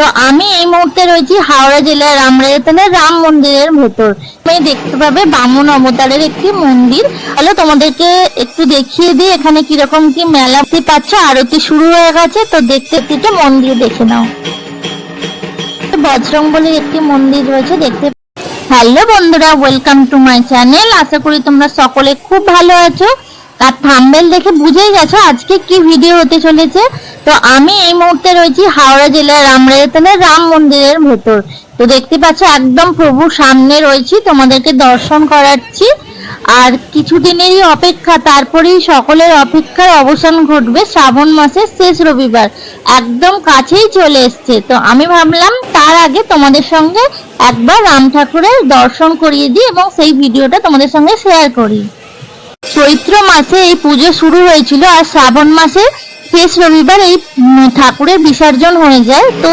তো আমি এই মুহূর্তে রয়েছি হাওড়া জেলার রামরাজস্থানের রাম মন্দিরের ভেতর। তুমি দেখতে পাবে বামন অবতারের একটি মন্দির। তাহলে তোমাদেরকে একটু দেখিয়ে দিই এখানে কীরকম কি মেলা দেখতে পাচ্ছ, আরতি শুরু হয়ে গেছে, তো দেখতে দেখতে মন্দির দেখে নাও। বজরং বলে একটি মন্দির রয়েছে, দেখতে হ্যালো বন্ধুরা ওয়েলকাম টু মাই চ্যানেল আশা করি তোমরা সকলে খুব ভালো আছো। তার থাম্বেল দেখে বুঝেই গেছো আজকে কি ভিডিও হতে চলেছে? তো আমি এই মুহূর্তে রয়েছি হাওড়া জেলার রামরাজস্থানের রাম মন্দিরের ভেতর। তো দেখতে পাচ্ছ একদম প্রভু সামনে রয়েছি, তোমাদেরকে দর্শন করাচ্ছি। আর কিছুদিনেরই অপেক্ষা, তারপরেই সকলের অপেক্ষার অবসান ঘটবে শ্রাবণ মাসের শেষ রবিবার। একদম কাছেই চলে এসছে। তো আমি ভাবলাম তার আগে তোমাদের সঙ্গে একবার রাম ঠাকুরের দর্শন করিয়ে দিই এবং সেই ভিডিওটা তোমাদের সঙ্গে শেয়ার করি। চৈত্র মাসে এই পুজো শুরু হয়েছিল আর শ্রাবণ মাসে শেষ রবিবার এই ঠাকুরের বিসর্জন হয়ে যায়। তো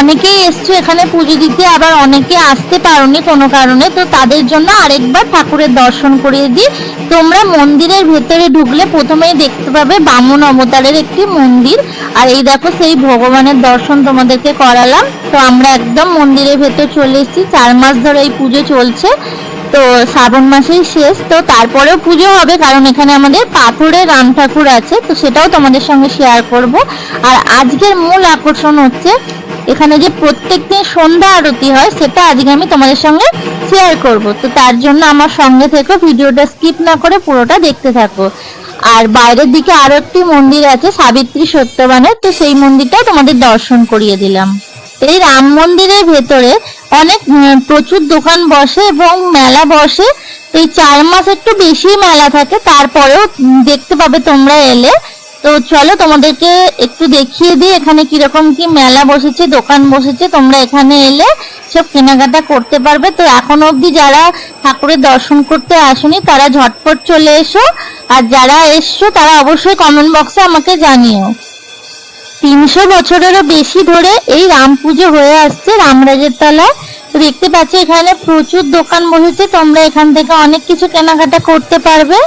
অনেকেই এসছে এখানে পুজো দিতে, আবার অনেকে আসতে পারোনি কোনো কারণে। তো তাদের জন্য আরেকবার ঠাকুরের দর্শন করিয়ে দিই। তোমরা মন্দিরের ভেতরে ঢুকলে প্রথমেই দেখতে পাবে বামন অবতারের একটি মন্দির। আর এই দেখো সেই ভগবানের দর্শন তোমাদেরকে করালাম। তো আমরা একদম মন্দিরের ভেতর চলে এসেছি। চার মাস ধরে এই পুজো চলছে। তো শ্রাবণ মাসেই শেষ, তো তারপরেও পুজো হবে কারণ এখানে আমাদের পাথরের রাম ঠাকুর আছে, তো সেটাও তোমাদের সঙ্গে শেয়ার করব। আর আজকের মূল আকর্ষণ হচ্ছে এখানে যে প্রত্যেক দিন সন্ধ্যা আরতি হয়, সেটা আজকে আমি তোমাদের সঙ্গে শেয়ার করব। তো তার জন্য আমার সঙ্গে থেকো, ভিডিওটা স্কিপ না করে পুরোটা দেখতে থাকো। আর বাইরের দিকে আরও একটি মন্দির আছে সাবিত্রী সত্যবানের, তো সেই মন্দিরটাও তোমাদের দর্শন করিয়ে দিলাম। এই রাম মন্দিরের ভেতরে অনেক প্রচুর দোকান বসে এবং মেলা বসে। এই চার মাস একটু বেশি মেলা থাকে, তারপরেও দেখতে পাবে তোমরা এলে। তো চলো তোমাদেরকে একটু দেখিয়ে দিই এখানে কীরকম কি মেলা বসেছে, দোকান বসেছে, তোমরা এখানে এলে সব কেনাকাটা করতে পারবে। তো এখনও অবধি যারা ঠাকুরের দর্শন করতে আসেনি, তারা ঝটপট চলে এসো। আর যারা এসছো, তারা অবশ্যই কমেন্ট বক্সে আমাকে জানিও। তিনশো বছরেরও বেশি ধরে এই রাম পুজো হয়ে আসছে রামরাজের তলায়। তো দেখতে পাচ্ছি, এখানে প্রচুর দোকান বসেছে। তোমরা এখান থেকে অনেক কিছু কেনাকাটা করতে পারবে।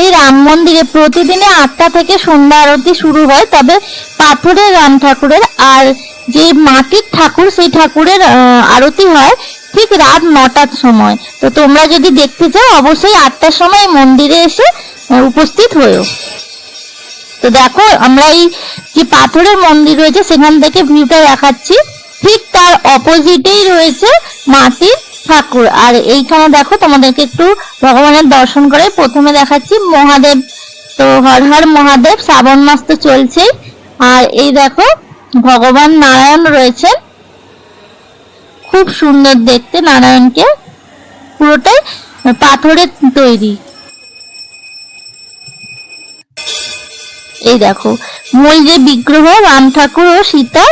এই রাম মন্দিরে প্রতিদিনে আটটা থেকে সন্ধ্যা আরতি শুরু হয়, তবে পাথরের রাম ঠাকুরের আর যে মাটির ঠাকুর, সেই ঠাকুরের আরতি হয় ঠিক রাত নটার সময়। তো তোমরা যদি দেখতে চাও, অবশ্যই আটটার সময় মন্দিরে এসে উপস্থিত হয়েও। তো দেখো, আমরা এই যে পাথরের মন্দির রয়েছে, সেখান থেকে ভিউটা দেখাচ্ছি। ঠিক তার অপোজিটেই রয়েছে মাটির ঠাকুর। আর এইখানে দেখো, তোমাদেরকে একটু ভগবানের দর্শন করে প্রথমে দেখাচ্ছি মহাদেব। তো হর হর মহাদেব, শ্রাবণ মাস তো চলছেই। আর এই দেখো, ভগবান নারায়ণ রয়েছেন। খুব সুন্দর দেখতে নারায়ণকে। পুরোটাই পাথরের তৈরি। এই দেখো, মূল যে বিগ্রহ রাম ঠাকুর ও সীতা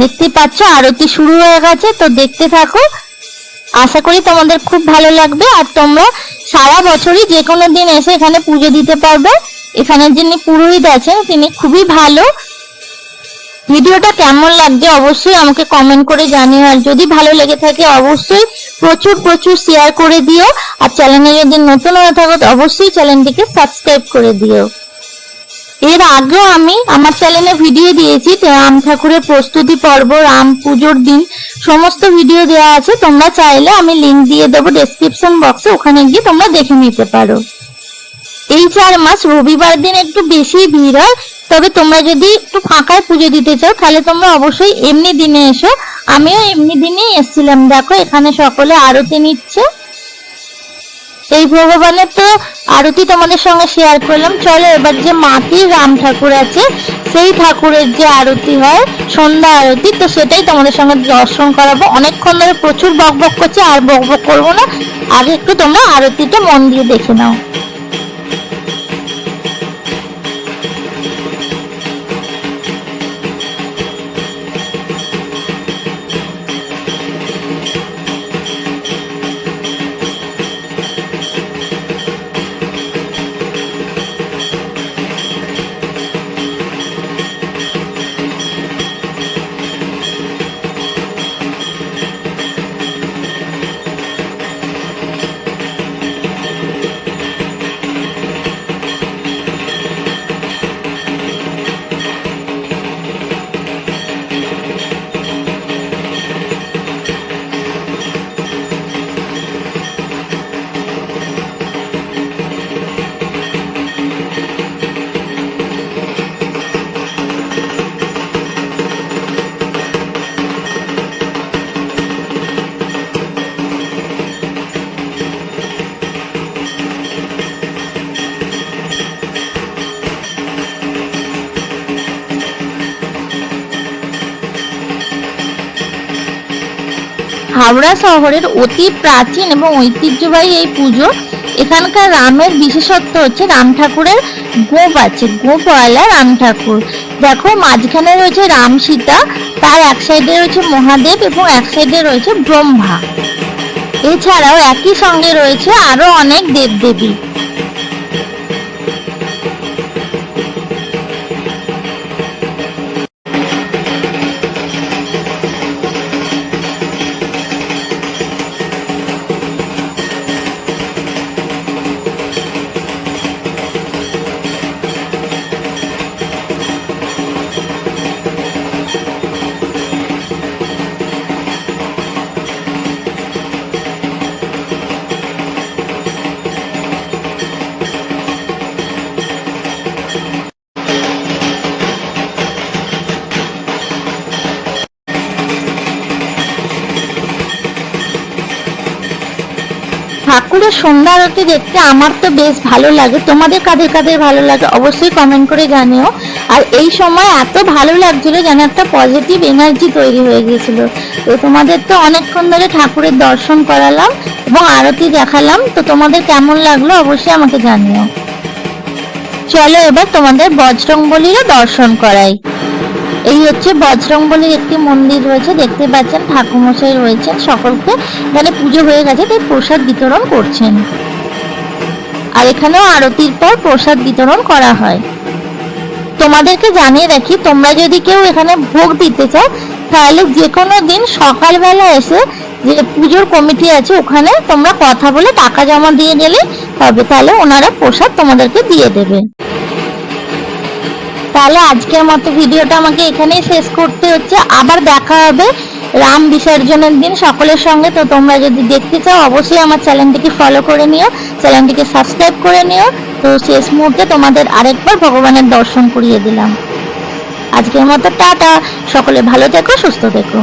দেখতে পাচ্ছ আরতি শুরু হয়ে গেছে, তো দেখতে থাকো। আশা করি তোমাদের খুব ভালো লাগবে, আর তোমরা সারা বছরই যে কোনো দিন এসে এখানে পুজো দিতে পারবে। এখানে যিনি পুরোহিত আছেন, তিনি খুবই ভালো। ভিডিওটা কেমন লাগছে অবশ্যই আমাকে কমেন্ট করে জানিও, আর যদি ভালো লেগে থাকে অবশ্যই প্রচুর প্রচুর শেয়ার করে দিও। আর চ্যানেলে যদি নতুন হয়ে থাকো অবশ্যই চ্যানেলটিকে সাবস্ক্রাইব করে দিও। এর আগেও আমি আমার চ্যানেলে ভিডিও দিয়েছি রাম ঠাকুরের প্রস্তুতি পর্ব, রাম পুজোর দিন, সমস্ত ভিডিও দেওয়া আছে। তোমরা চাইলে আমি লিংক দিয়ে দেবো ডেসক্রিপশন বক্সে ওখানে গিয়ে তোমরা দেখে নিতে পারো। এই চার মাস, রবিবার দিন একটু বেশি ভিড় হয়, তবে তোমরা যদি একটু ফাঁকায় পুজো দিতে চাও, তাহলে তোমরা অবশ্যই এমনি দিনে এসো। আমিও এমনি দিনেই এসেছিলাম। দেখো, এখানে সকলে আরতি নিচ্ছে। এই ভগবানের তো আরতি তোমাদের সঙ্গে শেয়ার করলাম। চলো এবার যে মাটির রাম ঠাকুর আছে, সেই ঠাকুরের যে আরতি হয়, সন্ধ্যা আরতি, তো সেটাই তোমাদের সঙ্গে দর্শন করাবো। অনেকক্ষণ ধরে প্রচুর বক বক করছে, আর বক বক করব না। আগে একটু তোমরা আরতিটা মন দিয়ে দেখে নাও। হাওড়া শহরের অতি প্রাচীন এবং ঐতিহ্যবাহী এই পুজো, এখানকার রামের বিশেষত্ব হচ্ছে রাম ঠাকুরের গোপ আছে, গোপওয়ালা রাম ঠাকুর। দেখো, মাঝখানে রয়েছে রাম সীতা, তার এক সাইডে রয়েছে মহাদেব এবং এক সাইডে রয়েছে ব্রহ্মা। এছাড়াও একই সঙ্গে রয়েছে আরও অনেক দেবদেবী। ঠাকুরের সন্ধ্যা আরতি দেখতে আমার তো বেশ ভালো লাগে। তোমাদের কাদের কাদের ভালো লাগে অবশ্যই কমেন্ট করে জানিও। আর এই সময় এত ভালো লাগছিল যেন একটা পজিটিভ এনার্জি তৈরি হয়ে গিয়েছিল। তো তোমাদের তো অনেকক্ষণ ধরে ঠাকুরের দর্শন করালাম এবং আরতি দেখালাম। তো তোমাদের কেমন লাগল অবশ্যই আমাকে জানিও। চলো এবার তোমাদের বজরংবলীরও দর্শন করাই। এই হচ্ছে বজরংবলীর একটি মন্দির রয়েছে, দেখতে পাচ্ছেন ঠাকুমশাই রয়েছেন সকলকে। এখানে পুজো হয়ে গেছে, তাই প্রসাদ বিতরণ করছেন। আর এখানেও আরতির পর প্রসাদ বিতরণ করা হয়। তোমাদেরকে জানিয়ে রাখি, তোমরা যদি কেউ এখানে ভোগ দিতে চাও, তাহলে যে কোনো দিন সকালবেলা এসে যে পুজোর কমিটি আছে, ওখানে তোমরা কথা বলে টাকা জমা দিয়ে গেলে হবে। তাহলে ওনারা প্রসাদ তোমাদেরকে দিয়ে দেবে। তাহলে আজকের মতো ভিডিওটা আমাকে এখানেই শেষ করতে হচ্ছে। আবার দেখা হবে রাম বিসর্জনের দিন সকলের সঙ্গে। তো তোমরা যদি দেখতে চাও, অবশ্যই আমার চ্যানেলটিকে ফলো করে নিও, চ্যানেলটিকে সাবস্ক্রাইব করে নিও। তো শেষ মুহূর্তে তোমাদের আরেকবার ভগবানের দর্শন করিয়ে দিলাম। আজকের মতো টাটা। সকলে ভালো থেকো, সুস্থ থেকো।